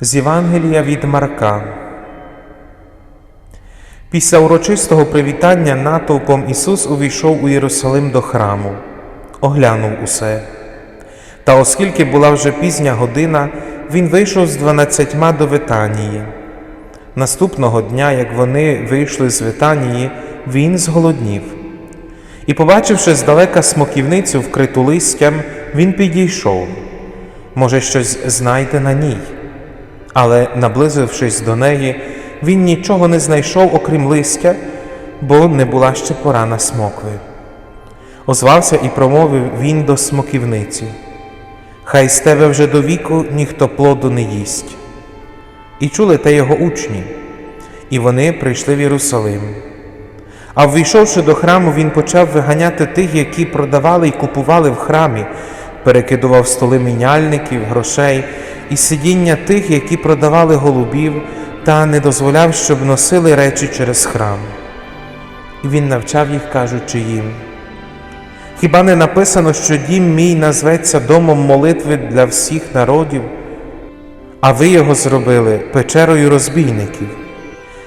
З Євангелія від Марка. Після урочистого привітання натовпом Ісус увійшов у Єрусалим до храму, оглянув усе. Та оскільки була вже пізня година, Він вийшов з дванадцятьма до Витанії. Наступного дня, як вони вийшли з Витанії, він зголоднів. І, побачивши здалека смоківницю, вкриту листям, він підійшов. Може, щось знайде на ній. Але, наблизившись до неї, він нічого не знайшов, окрім листя, бо не була ще пора на смокви. Озвався і промовив він до смоківниці: Хай з тебе вже до віку ніхто плоду не їсть. І чули те його учні, і вони прийшли в Єрусалим. А ввійшовши до храму, він почав виганяти тих, які продавали і купували в храмі, перекидував столи міняльників, грошей і сидіння тих, які продавали голубів, та не дозволяв, щоб носили речі через храм. І він навчав їх, кажучи їм: Хіба не написано, що дім мій назветься домом молитви для всіх народів, а ви його зробили печерою розбійників?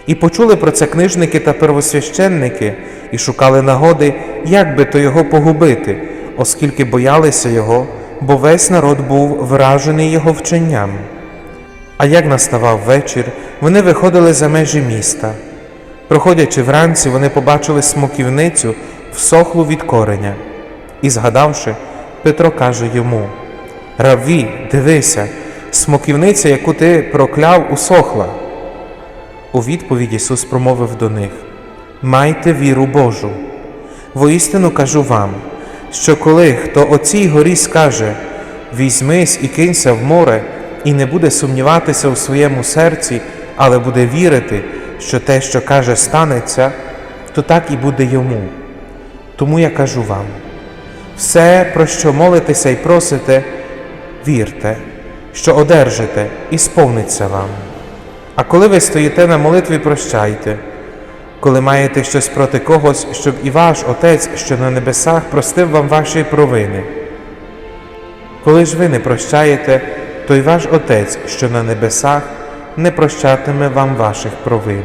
І почули про це книжники та первосвященники, і шукали нагоди, як би то його погубити, оскільки боялися його, бо весь народ був вражений його вченням. А як наставав вечір, вони виходили за межі міста. Проходячи вранці, вони побачили смоківницю, всохлу від кореня. І, згадавши, Петро каже йому: Равві, дивися, смоківниця, яку ти прокляв, усохла. У відповідь Ісус промовив до них: Майте віру Божу. Воістину кажу вам, що коли хто о цій горі скаже візьмись і кинься в море, і не буде сумніватися у своєму серці, але буде вірити, що те, що каже, станеться, то так і буде йому. Тому я кажу вам: все, про що молитеся і просите, вірте, що одержите, і сповниться вам. А коли ви стоїте на молитві, прощайте, коли маєте щось проти когось, щоб і ваш Отець, що на небесах, простив вам ваші провини. Коли ж ви не прощаєте, то й ваш Отець, що на небесах, не прощатиме вам ваших провин.